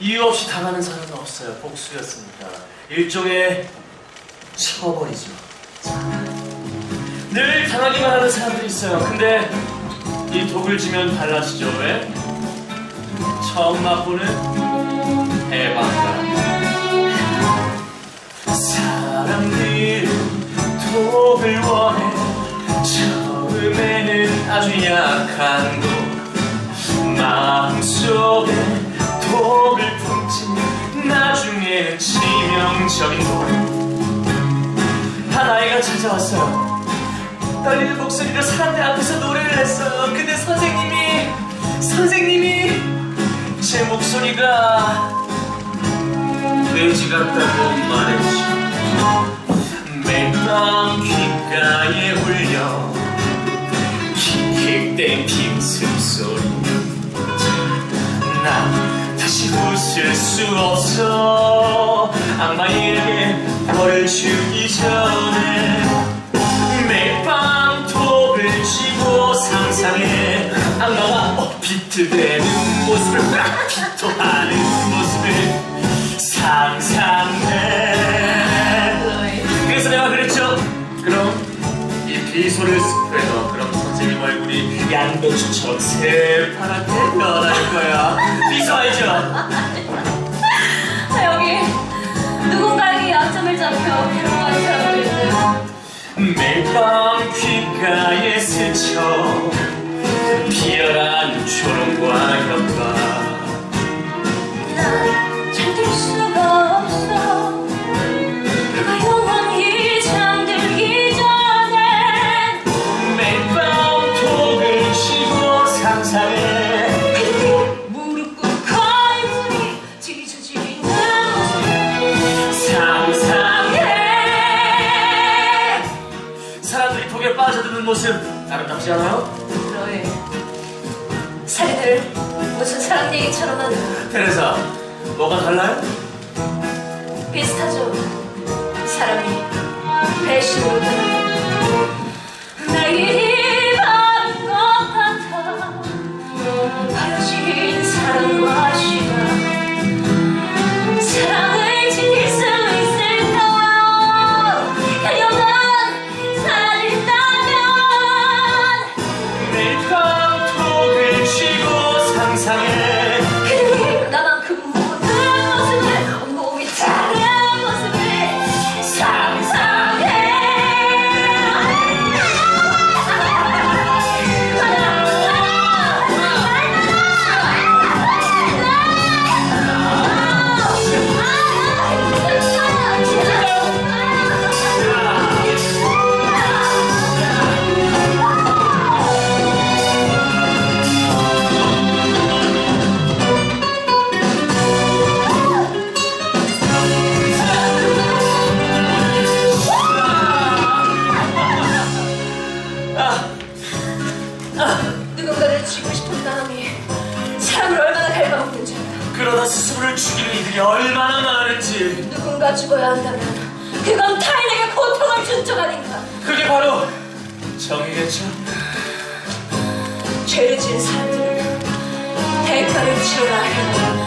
이유 없이 당하는 사람은 없어요. 복수였으니까. 일종의 처벌이죠. 늘 당하기만 하는 사람들이 있어요. 근데 이 독을 지면 달라지죠. 왜? 처음 맛보는 해방감. 사람들은 독을 원해 처음에는 아주 약한 독 마음속에 독을 품지 나중에는 치명적인 독 하나이가 찾아왔어요. 떨리는 목소리로 사람들 앞에서 노래를 했어요. 근데 선생님이 선생님이 제 목소리가 돼지 같다고 말했지. 매일 밤 귓가에 울려. 킥킥댄 빙승 소리. 난 다시 웃을 수 없어. 악마에게 벌을 주기 전에 매일 밤 톱을 쥐고 상상해. 악마가 어, 비틀대는 모습을 비토하는 모습을 선생님 얼굴이 양배추처럼 새파랗게 변할 거야 비소 알죠? 아, 여기 누군가에게 약점을 잡혀 괴로워하는 사람도 있어요. 매일 밤 귓가에 스쳐 비열한 초롱과 엽 사람들이 독에 빠져드는 모습 아름답지 않아요? 너의 사리들 무슨 사랑 얘기처럼 하나 테레사 뭐가 달라요? 비슷하죠. 사람이 얼마나 많은지. 누군가 죽어야 한다면 그건 타인에게 고통을 준 적 아닌가 그게 바로 정의겠죠? 죄를 지은 사람들은 대가를 치러야 해